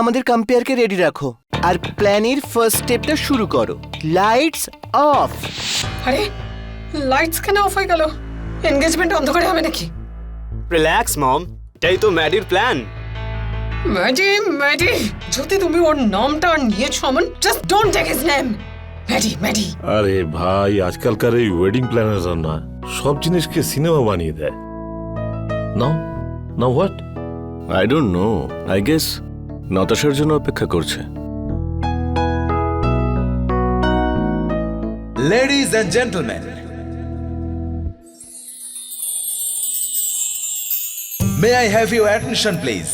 আমাদের কম্পেয়ারকে রেডি রাখো। আর প্ল্যানের ফার্স্ট স্টেপটা শুরু করো। লাইটস অফ আরে লাইটস কেন অফ হয়ে গেল? এনগেজমেন্ট অন্ধকারে হবে নাকি? রিল্যাক্স মম এটাই তো ম্যাডির প্ল্যান ম্যাডি ম্যাডি যদি তুমি ওর নামটা নিয়েছো অমন just don't take his name Maddy Maddy আরে ভাই আজকালকার এই ওয়েডিং প্ল্যানাররা না সব জিনিসকে সিনেমা বানিয়ে দেয়। Now now what I don't know I guess নতাশার জন্য অপেক্ষা করছে। Ladies and gentleman may I have you attention please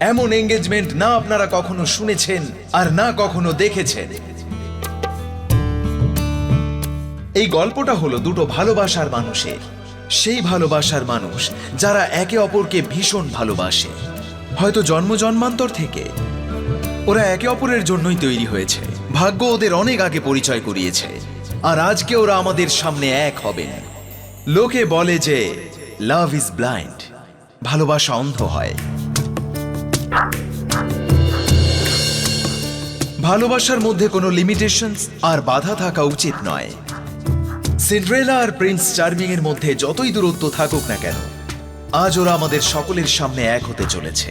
এমন এঙ্গেজমেন্ট না আপনারা কখনো শুনেছেন আর না কখনো দেখেছেন। এই গল্পটা হলো দুটো ভালোবাসার মানুষের। সেই ভালোবাসার মানুষ যারা একে অপরকে ভীষণ ভালোবাসে। হয়তো জন্ম জন্মান্তর থেকে ওরা একে অপরের জন্যই তৈরি হয়েছে। ভাগ্য ওদের অনেক আগে পরিচয় করিয়েছে। আর আজকে ওরা আমাদের সামনে এক হবেন। লোকে বলে যে লাভ ইজ ব্লাইন্ড ভালোবাসা অন্ধ হয়। ভালোবাসার মধ্যে কোনো লিমিটেশনস আর বাধা থাকা উচিত নয়। সিন্ড্রেলা আর প্রিন্স চার্মিং এর মধ্যে যতই দূরত্ব থাকুক না কেন আজ ওরা আমাদের সকলের সামনে এক হতে চলেছে।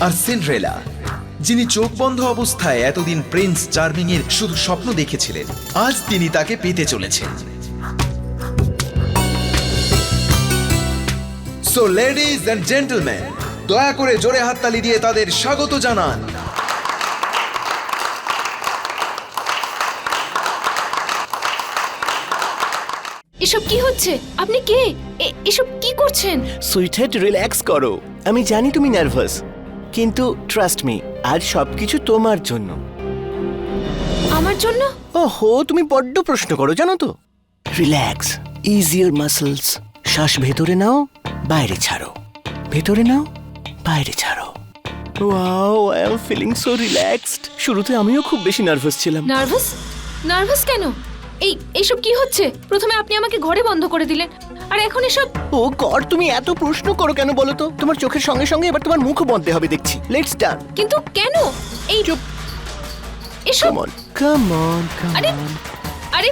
আর সিন্ড্রেলা, যিনি চোখ বন্ধ অবস্থায় এতদিন প্রিন্স চার্মিং এর শুধু স্বপ্ন দেখেছিলেন, আজ তিনি তাকে পেতে চলেছেন। সো লেডিজ অ্যান্ড জেন্টলম্যান দয়া করে জোরে হাততালি দিয়ে তাদের স্বাগত জানান। এসব কি হচ্ছে? আপনি কে? এসব কি করছেন? সুইটেড রিল্যাক্স করো। আমি জানি তুমি নার্ভাস কিন্তু ট্রাস্ট মি আজ সবকিছু তোমার জন্য। আমার জন্য? ওহো তুমি বড্ড প্রশ্ন করো জানো তো। রিল্যাক্স ইজ ইউর মাসলস শ্বাস ভেতরে নাও বাইরে ছাড়ো। ভেতরে নাও বাইরে ছাড়ো। Wow I am feeling so relaxed শুরুতে আমিও খুব বেশি নার্ভাস ছিলাম। নার্ভাস? নার্ভাস কেন? এই এইসব কি হচ্ছে? প্রথমে আপনি আমাকে ঘরে বন্ধ করে দিলেন আর এখন এসব ও গড তুমি এত প্রশ্ন করো কেন বলো তো? তোমার চোখের সঙ্গে সঙ্গে এবার তোমার মুখও বন্ধ হবে দেখছি। লেটস স্টার্ট কিন্তু কেন? এই চুপ। এসব কাম অন কাম অন আরে আরে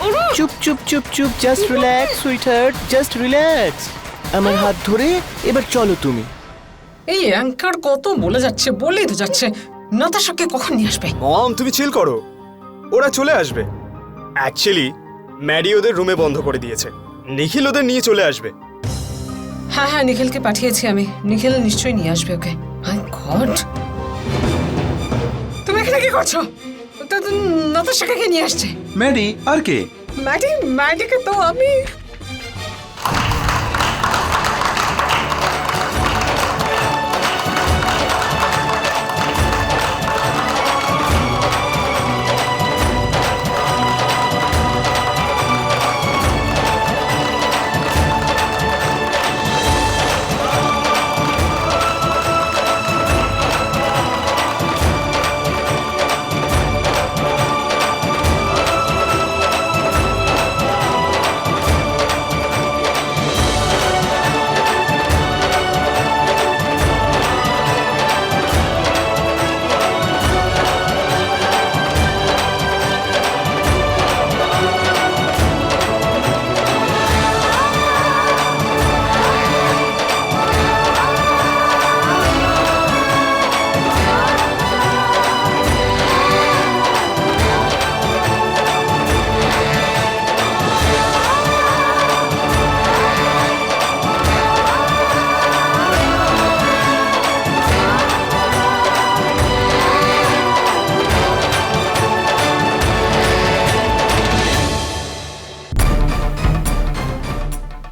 ওরো! চুপ চুপ চুপ চুপ just relax sweetheart just relax আমার হাত ধরে এবার চলো তুমি। এই অ্যাঙ্কার কত বলে যাচ্ছে বলেই তো যাচ্ছে। নাতাশাকে কখন নিয়ে আসবে? মম তুমি চিল করো। ওরা চলে আসবে। অ্যাকচুয়ালি ম্যারি ওদের রুমে বন্ধ করে দিয়েছে। নিখিল ওদের নিয়ে চলে আসবে। হ্যাঁ হ্যাঁ নিখিলকে পাঠিয়েছি আমি। নিখিল নিশ্চয়ই নিয়ে আসবে ওকে। মাই গড তুমি এখানে কি করছ? নাতাশাকে নিয়ে আসছে? ম্যাডি আর কে? ম্যাডি ম্যাডিকে তো আমি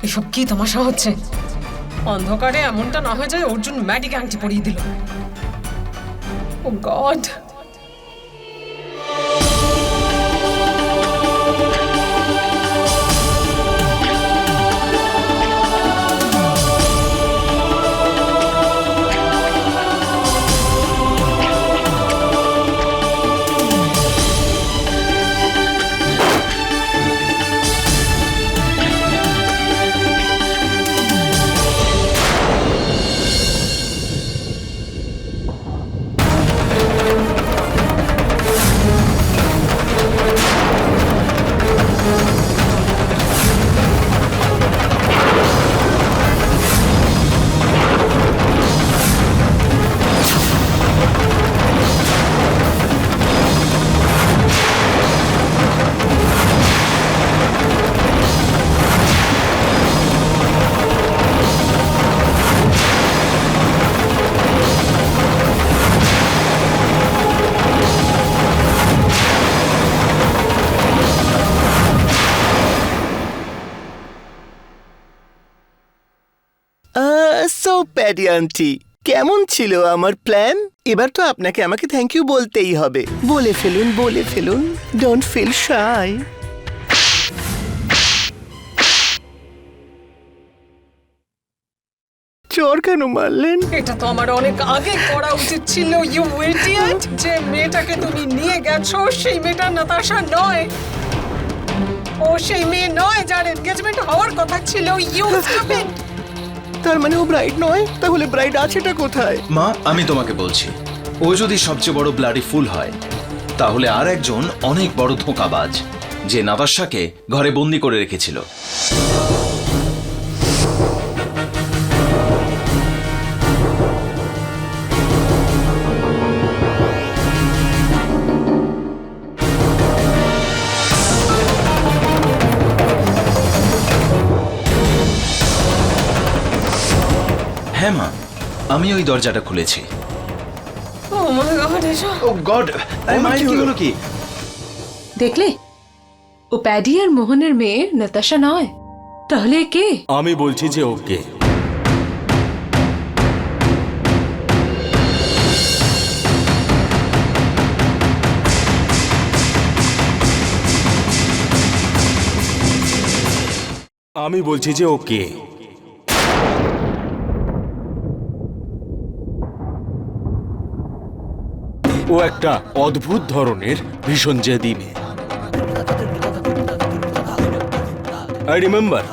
এসব কি তামাশা হচ্ছে? অন্ধকারে এমনটা না হয়ে যায় অর্জুন ম্যাডিকে আংটি পরিয়ে দিল। Oh God daddy aunty. কেমন ছিল আমার প্ল্যান? এবার তো আপনাকে আমাকে থ্যাংক ইউ বলতেই হবে। বলে ফেলুন বলে ফেলুন। ডোন্ট ফিল শাই চোর কেন মারলেন? এটা তো আমার অনেক আগে করা উচিত ছিল ইউ ইডিয়েট যে মেয়েটাকে তুমি নিয়ে গেছো, সেই মেয়েটা নাতাশা নয়। ও সেই মেয়ে নয় যার এনগেজমেন্ট হওয়ার কথা ছিল ইউ স্টুপিড তার মানে ও ব্রাইড নয়? তাহলে ব্রাইড আছেটা কোথায়? মা, আমি তোমাকে বলছি, ও যদি সবচেয়ে বড় ব্লাডি ফুল হয়, তাহলে আর একজন অনেক বড় ধোঁকাবাজ, যে নাতাশাকে ঘরে বন্দি করে রেখেছিল। হ্যাঁ মা। আমি ওই দরজাটা খুলেছি। ও গড এসো। ও গড মায়ের কি হলো কি? দেখলে? ও প্যাডি আর মোহনের মেয়ে নাতাশা নয়। তাহলে কে? আমি বলছি যে ওকে আমি বলছি যে ওকে ও একটা অদ্ভুত ধরনের ভীষণ জেদি মেয়ে। আই রিমেম্বার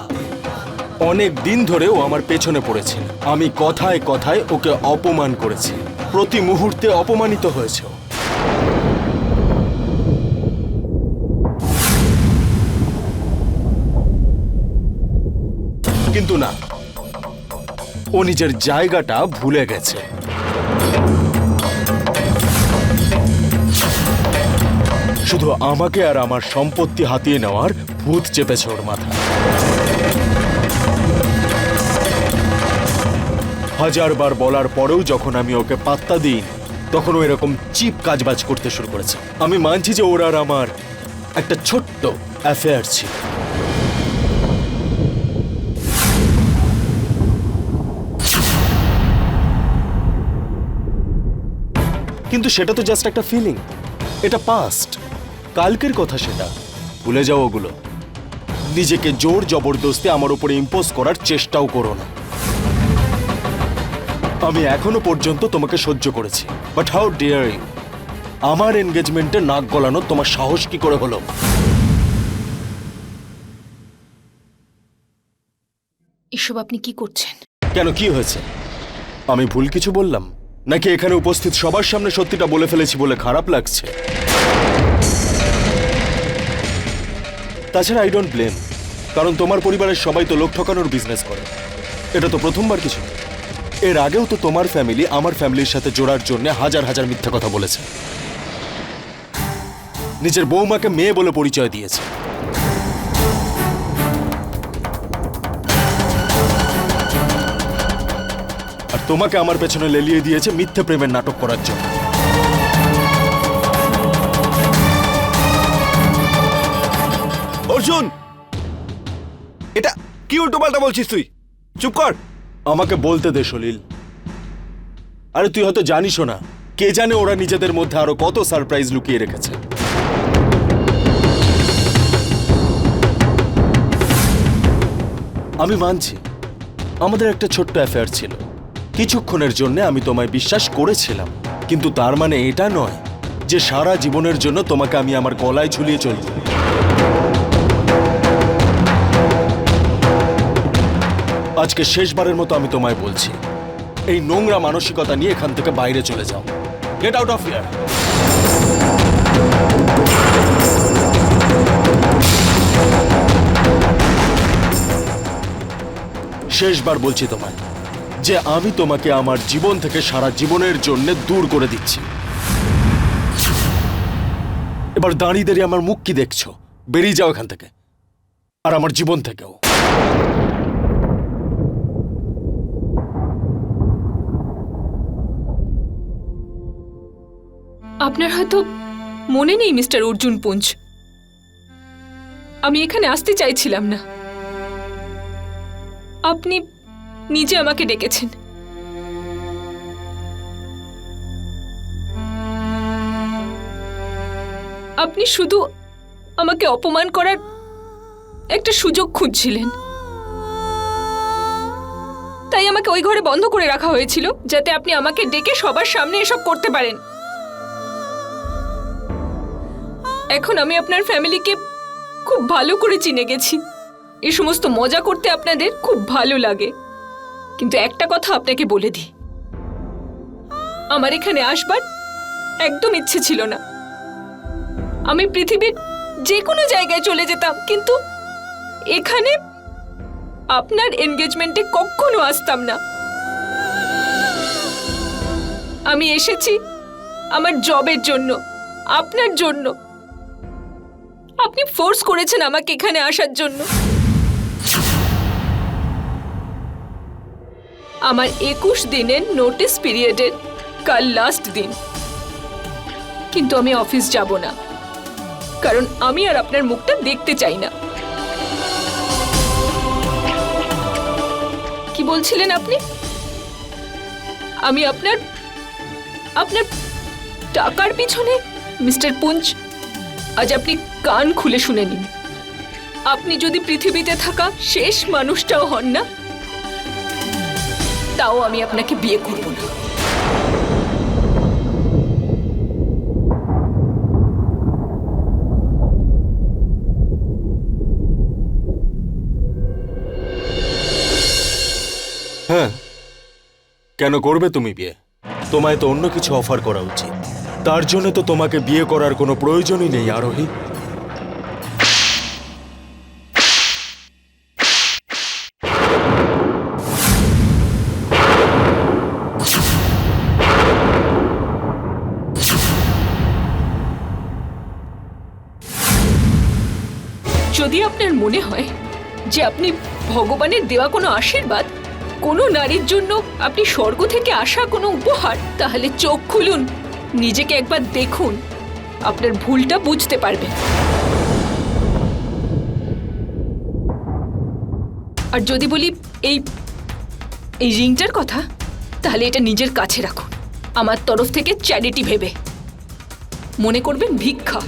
অনেক দিন ধরে ও আমার পেছনে পড়েছে আমি কথায় কথায় ওকে অপমান করেছি। প্রতি মুহূর্তে অপমানিত হয়েছে কিন্তু না, ও নিজের জায়গাটা ভুলে গেছে। শুধু আমাকে আর আমার সম্পত্তি হাতিয়ে নেওয়ার ভূত চেপেছে ওর মাথা হাজারবার বলার পরেও যখন আমি ওকে পাত্তা দিই তখন ও এরকম চিপ কাজবাজ করতে শুরু করেছে। আমি মানছি যে ওর আর আমার একটা ছোট্ট অ্যাফেয়ার ছিল। কিন্তু সেটা তো জাস্ট একটা ফিলিং এটা পাস্ট কালকের কথা সেটা। ভুলে যাও ওগুলো। নিজেকে জোর জবরদস্তি আমার উপরে ইম্পোজ করার চেষ্টাও করো না। আমি এখনও পর্যন্ত তোমাকে সহ্য করেছি। বাট হাউ ডিয়ার ইউ আমার এনগেজমেন্টে নাক গলানো তোমার সাহস কি করে হলো? এসব আপনি কি করছেন? কেন কি হয়েছে? আমি ভুল কিছু বললাম? নাকি এখানে উপস্থিত সবার সামনে সত্যিটা বলে ফেলেছি বলে খারাপ লাগছে? তাছাড়া আই ডোন্ট ব্লেম কারণ তোমার পরিবারের সবাই তো লোক ঠকানোর বিজনেস করে। এটা তো প্রথমবার কিছু। এর আগেও তো তোমার ফ্যামিলি আমার ফ্যামিলির সাথে জোড়ার জন্য হাজার হাজার মিথ্যা কথা বলেছে। নিজের বৌমাকে মেয়ে বলে পরিচয় দিয়েছে। আর তোমাকে আমার পেছনে লেলিয়ে দিয়েছে মিথ্যে প্রেমের নাটক করার জন্য। অর্জুন! এটা কি উল্টো পাল্টা বলছিস তুই? চুপ কর। আমাকে বলতে দে সলিল। আরে তুই হয়তো জানিসও না, কে জানে ওরা নিজেদের মধ্যে আরও কত সারপ্রাইজ লুকিয়ে রেখেছে। আমি মানছি, আমাদের একটা ছোট্ট অ্যাফেয়ার ছিল। কিছুক্ষণের জন্য আমি তোমায় বিশ্বাস করেছিলাম, কিন্তু তার মানে এটা নয় যে সারা জীবনের জন্য তোমাকে আমি আমার গলায় ঝুলিয়ে চলব আজকে শেষবারের মতো আমি তোমায় বলছি, এই নোংরা মানসিকতা নিয়ে এখান থেকে বাইরে চলে যাও। গেট আউট অফ ইয়ার শেষবার বলছি তোমায় যে আমি তোমাকে আমার জীবন থেকে সারা জীবনের জন্য দূর করে দিচ্ছি। এবার দাঁড়িয়ে দাঁড়িয়ে আমার মুখ কি দেখছ? বেরিয়ে যাও এখান থেকে। আর আমার জীবন থেকেও। আপনার হয়তো মনে নেই, মিস্টার অর্জুন পুঞ্জ। আমি এখানে আসতে চাইছিলাম না। আপনি নিজে আমাকে ডেকেছেন। আপনি শুধু আমাকে অপমান করার একটা সুযোগ খুঁজছিলেন। তাই আমাকে ওই ঘরে বন্ধ করে রাখা হয়েছিল, যাতে আপনি আমাকে ডেকে সবার সামনে এসব করতে পারেন। এখন আমি আপনার ফ্যামিলিকে খুব ভালো করে চিনে গেছি। এই সমস্ত মজা করতে আপনাদের খুব ভালো লাগে। কিন্তু একটা কথা আপনাকে বলে দিই। আমার এখানে আসবার একদম ইচ্ছে ছিল না। আমি পৃথিবীর যে কোনো জায়গায় চলে যেতাম, কিন্তু এখানে আপনার এনগেজমেন্টে কখনো আসতাম না। আমি এসেছি আমার জবের জন্য, আপনার জন্য। আপনি ফোর্স করেছেন আমাকে এখানে আসার জন্য। আমার একুশ দিনের নোটিস পিরিয়ডের কাল লাস্ট দিন। কিন্তু আমি অফিস যাব না। কারণ আমি আর আপনার মুখটা দেখতে চাই না। কি বলছিলেন আপনি? আমি আপনার আপনার টাকার পিছনে মিস্টার পুঞ্চ আজ আপনি কান খুলে শুনে নিন। আপনি যদি পৃথিবীতে থাকা শেষ মানুষটাও হন না, তাও আমি আপনাকে বিয়ে করব না। হ্যাঁ কেন করবে তুমি বিয়ে? তোমায় তো অন্য কিছু অফার করা উচিত। তার জন্য তো তোমাকে বিয়ে করার কোনো প্রয়োজনই নেই, আরোহী। যদি আপনার মনে হয় যে আপনি ভগবানের দেওয়া কোনো আশীর্বাদ, কোনো নারীর জন্য আপনি স্বর্গ থেকে আসা কোনো উপহার, তাহলে চোখ খুলুন। নিজেকে একবার দেখুন। আপনার ভুলটা বুঝতে পারবে আর যদি বলি, এই এই রিংটার কথা, তাহলে এটা নিজের কাছে রাখুন। আমার তরফ থেকে চ্যারিটি ভেবে। মনে করবেন ভিক্ষা।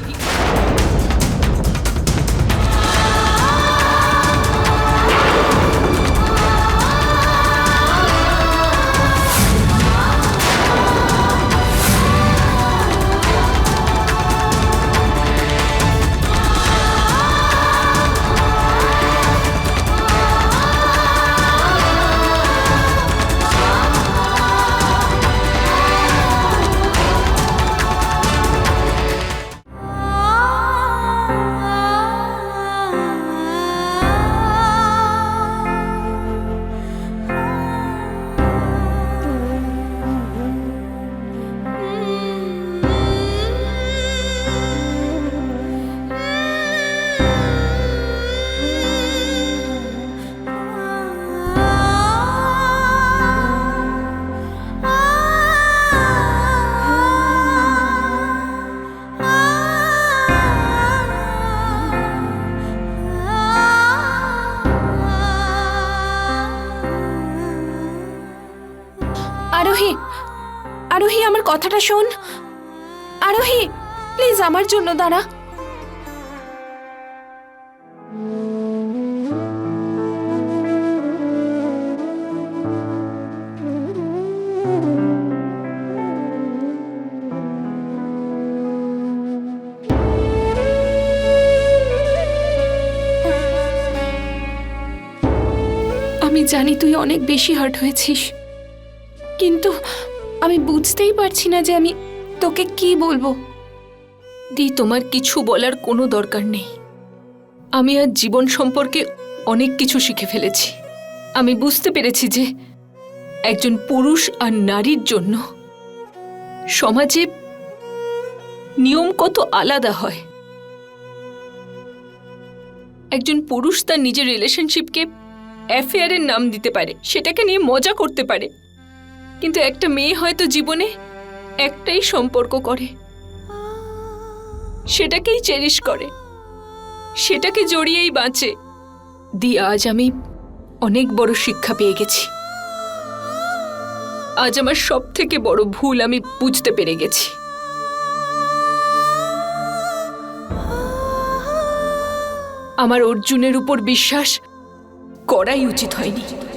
কথাটা শোন। আরোহী প্লিজ আমার জন্য দাঁড়া। আমি জানি তুই অনেক বেশি হার্ট হয়েছিস। কিন্তু আমি বুঝতেই পারছি না যে আমি তোকে কি বলব। দি, তোমার কিছু বলার কোনো দরকার নেই। আমি আজ জীবন সম্পর্কে অনেক কিছু শিখে ফেলেছি। আমি বুঝতে পেরেছি যে একজন পুরুষ আর নারীর জন্য সমাজে নিয়ম কত আলাদা হয়। একজন পুরুষ তার নিজের রিলেশনশিপকে অ্যাফেয়ারের নাম দিতে পারে, সেটাকে নিয়ে মজা করতে পারে। কিন্তু একটা মেয়ে হয়তো জীবনে একটাই সম্পর্ক করে। সেটাকেই চেরিশ করে। সেটাকে জড়িয়েই বাঁচে। দিয়ে আজ আমি অনেক বড় শিক্ষা পেয়ে গেছি। আজ আমার সব থেকে বড় ভুল আমি বুঝতে পেরে গেছি। আমার অর্জুনের উপর বিশ্বাস করাই উচিত হয়নি।